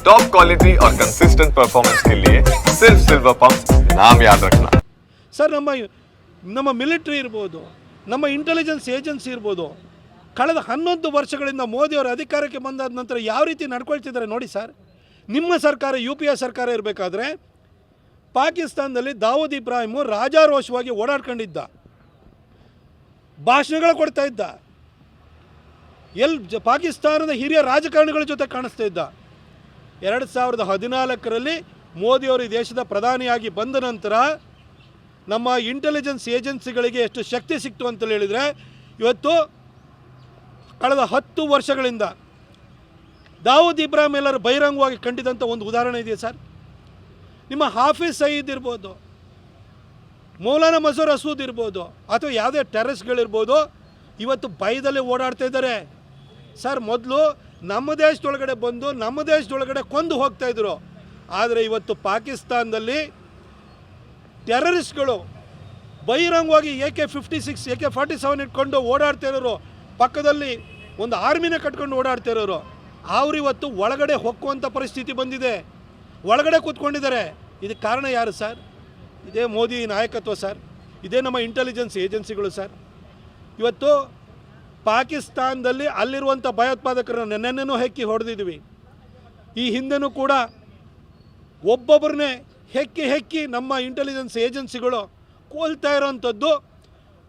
Top quality और consistent performance के लिए सिर्फ सिल्वर पंप नाम याद रखना ಸರ್ ನಮ್ಮ ನಮ್ಮ ಮಿಲಿಟ್ರಿ ಇರ್ಬೋದು ನಮ್ಮ ಇಂಟೆಲಿಜೆನ್ಸ್ ಏಜೆನ್ಸಿ ಇರ್ಬೋದು ಕಳೆದ ಹನ್ನೊಂದು ವರ್ಷಗಳಿಂದ ಮೋದಿಯವರು ಅಧಿಕಾರಕ್ಕೆ ಬಂದಾದ ನಂತರ ಯಾವ ರೀತಿ ನಡ್ಕೊಳ್ತಿದ್ದಾರೆ ನೋಡಿ ಸರ್ ನಿಮ್ಮ ಸರ್ಕಾರ ಯು ಪಿ ಎ ಸರ್ಕಾರ ಇರಬೇಕಾದ್ರೆ ಪಾಕಿಸ್ತಾನದಲ್ಲಿ ದಾವೂದ್ ಇಬ್ರಾಹಿಮು ರಾಜಾರೋಷವಾಗಿ ಓಡಾಡ್ಕೊಂಡಿದ್ದ ಭಾಷಣಗಳು ಕೊಡ್ತಾ ಇದ್ದ ಎಲ್ ಜ- ಪಾಕಿಸ್ತಾನದ ಹಿರಿಯ ರಾಜಕಾರಣಿಗಳ ಜೊತೆ ಕಾಣಿಸ್ತಾ ಇದ್ದ ಎರಡು ಸಾವಿರದ ಹದಿನಾಲ್ಕರಲ್ಲಿ ಮೋದಿಯವರು ಈ ದೇಶದ ಪ್ರಧಾನಿಯಾಗಿ ಬಂದ ನಂತರ ನಮ್ಮ ಇಂಟೆಲಿಜೆನ್ಸ್ ಏಜೆನ್ಸಿಗಳಿಗೆ ಎಷ್ಟು ಶಕ್ತಿ ಸಿಕ್ತು ಅಂತೇಳಿ ಹೇಳಿದರೆ, ಇವತ್ತು ಕಳೆದ ಹತ್ತು ವರ್ಷಗಳಿಂದ ದಾವೂದ್ ಇಬ್ರಾಹಿಂ ಎಲ್ಲರೂ ಬಹಿರಂಗವಾಗಿ ಕಂಡಿದಂಥ ಒಂದು ಉದಾಹರಣೆ ಇದೆಯಾ ಸರ್? ನಿಮ್ಮ ಹಾಫೀಸ್ ಸಯೀದ್ ಇರ್ಬೋದು, ಮೌಲಾನಾ ಮಸೂರ್ ಅಸೂದ್ ಇರ್ಬೋದು, ಅಥವಾ ಯಾವುದೇ ಟೆರರಿಸ್ಟ್ಗಳಿರ್ಬೋದು ಇವತ್ತು ಭಯದಲ್ಲೇ ಓಡಾಡ್ತಾ ಇದ್ದಾರೆ. ಸರ್, ಮೊದಲು ನಮ್ಮ ದೇಶದೊಳಗಡೆ ಬಂದು, ನಮ್ಮ ದೇಶದೊಳಗಡೆ ಕೊಂದು ಹೋಗ್ತಾ ಇದ್ರು. ಆದರೆ ಇವತ್ತು ಪಾಕಿಸ್ತಾನದಲ್ಲಿ ಟೆರರಿಸ್ಟ್ಗಳು ಬಹಿರಂಗವಾಗಿ A K fifty six A K forty seven ಇಟ್ಕೊಂಡು ಓಡಾಡ್ತಾ ಇರೋರು, ಪಕ್ಕದಲ್ಲಿ ಒಂದು ಆರ್ಮಿನ ಕಟ್ಕೊಂಡು ಓಡಾಡ್ತಾ ಇರೋರು. ಅವ್ರು ಇವತ್ತು ಒಳಗಡೆ ಹೊಕ್ಕುವಂಥ ಪರಿಸ್ಥಿತಿ ಬಂದಿದೆ. ಒಳಗಡೆ ಕೂತ್ಕೊಂಡಿದ್ದಾರೆ. ಇದಕ್ಕೆ ಕಾರಣ ಯಾರು ಸರ್? ಇದೇ ಮೋದಿ ನಾಯಕತ್ವ ಸರ್. ಇದೇ ನಮ್ಮ ಇಂಟೆಲಿಜೆನ್ಸ್ ಏಜೆನ್ಸಿಗಳು ಸರ್. ಇವತ್ತು ಪಾಕಿಸ್ತಾನದಲ್ಲಿ ಅಲ್ಲಿರುವಂಥ ಭಯೋತ್ಪಾದಕರನ್ನು ನೆನ್ನೆನೂ ಹೆಕ್ಕಿ ಹೊಡೆದಿದ್ವಿ. ಈ ಹಿಂದೆನೂ ಕೂಡ ಒಬ್ಬೊಬ್ಬರನ್ನೇ ಹೆಕ್ಕಿ ಹೆಕ್ಕಿ ನಮ್ಮ ಇಂಟೆಲಿಜೆನ್ಸ್ ಏಜೆನ್ಸಿಗಳು ಕೋಲ್ತಾ ಇರೋವಂಥದ್ದು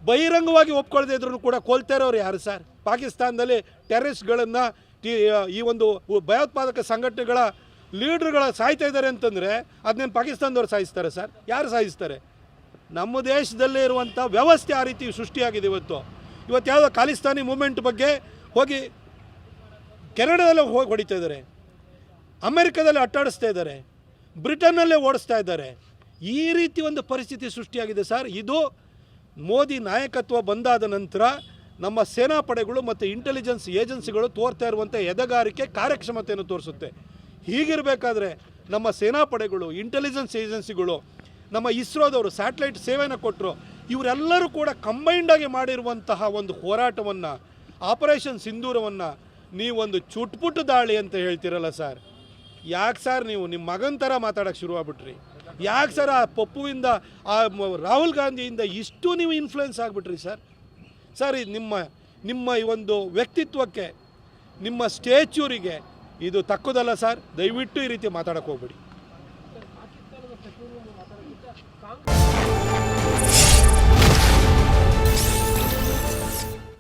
ಬಹಿರಂಗವಾಗಿ ಒಪ್ಕೊಳ್ಳದೇ ಇದ್ರೂ ಕೂಡ ಕೋಲ್ತಾ ಇರೋರು ಯಾರು ಸರ್? ಪಾಕಿಸ್ತಾನದಲ್ಲಿ ಟೆರರಿಸ್ಟ್ಗಳನ್ನು ಈ ಒಂದು ಭಯೋತ್ಪಾದಕ ಸಂಘಟನೆಗಳ ಲೀಡ್ರ್ಗಳ ಸಾಯ್ತಾ ಇದ್ದಾರೆ ಅಂತಂದರೆ ಅದನ್ನೇನು ಪಾಕಿಸ್ತಾನದವ್ರು ಸಾಯಿಸ್ತಾರೆ ಸರ್? ಯಾರು ಸಾಯಿಸ್ತಾರೆ? ನಮ್ಮ ದೇಶದಲ್ಲೇ ಇರುವಂಥ ವ್ಯವಸ್ಥೆ ಆ ರೀತಿ ಸೃಷ್ಟಿಯಾಗಿದೆ ಇವತ್ತು. ಇವತ್ತು ಯಾವುದೋ ಖಾಲಿಸ್ತಾನಿ ಮೂಮೆಂಟ್ ಬಗ್ಗೆ ಹೋಗಿ ಕೆನಡಾದಲ್ಲೇ ಹೋಗಿ ಹೊಡಿತಾ ಇದ್ದಾರೆ. ಅಮೆರಿಕದಲ್ಲಿ ಅಟ್ಟಾಡಿಸ್ತಾ ಇದ್ದಾರೆ. ಬ್ರಿಟನ್ನಲ್ಲೇ ಓಡಿಸ್ತಾ ಇದ್ದಾರೆ. ಈ ರೀತಿ ಒಂದು ಪರಿಸ್ಥಿತಿ ಸೃಷ್ಟಿಯಾಗಿದೆ ಸರ್. ಇದು ಮೋದಿ ನಾಯಕತ್ವ ಬಂದಾದ ನಂತರ ನಮ್ಮ ಸೇನಾಪಡೆಗಳು ಮತ್ತು ಇಂಟೆಲಿಜೆನ್ಸ್ ಏಜೆನ್ಸಿಗಳು ತೋರ್ತಾ ಇರುವಂಥ ಎದೆಗಾರಿಕೆ ಕಾರ್ಯಕ್ಷಮತೆಯನ್ನು ತೋರಿಸುತ್ತೆ. ಹೀಗಿರಬೇಕಾದ್ರೆ ನಮ್ಮ ಸೇನಾಪಡೆಗಳು, ಇಂಟೆಲಿಜೆನ್ಸ್ ಏಜೆನ್ಸಿಗಳು, ನಮ್ಮ ಇಸ್ರೋದವರು ಸ್ಯಾಟಲೈಟ್ ಸೇವೆಯನ್ನು ಕೊಟ್ಟರು. ಇವರೆಲ್ಲರೂ ಕೂಡ ಕಂಬೈಂಡಾಗಿ ಮಾಡಿರುವಂತಹ ಒಂದು ಹೋರಾಟವನ್ನು ಆಪರೇಷನ್ ಸಿಂಧೂರವನ್ನು ನೀವೊಂದು ಚುಟ್ಪುಟ್ಟು ದಾಳಿ ಅಂತ ಹೇಳ್ತೀರಲ್ಲ ಸರ್. ಯಾಕೆ ಸರ್ ನೀವು ನಿಮ್ಮ ಮಗನ ಥರ ಮಾತಾಡೋಕ್ಕೆ ಶುರುವಾಗ್ಬಿಟ್ರಿ ಯಾಕೆ ಸರ್ ಆ ಪಪ್ಪುವಿಂದ, ಆ ರಾಹುಲ್ ಗಾಂಧಿಯಿಂದ ಇಷ್ಟು ನೀವು ಇನ್ಫ್ಲುಯೆನ್ಸ್ ಆಗಿಬಿಟ್ರಿ ಸರ್? ಸರ್ ಇದು ನಿಮ್ಮ ನಿಮ್ಮ ಈ ಒಂದು ವ್ಯಕ್ತಿತ್ವಕ್ಕೆ, ನಿಮ್ಮ ಸ್ಟೇಚ್ಯೂರಿಗೆ ಇದು ತಕ್ಕದಲ್ಲ ಸರ್. ದಯವಿಟ್ಟು ಈ ರೀತಿ ಮಾತಾಡೋಕ್ಕೆ ಹೋಗ್ಬಿಡಿ.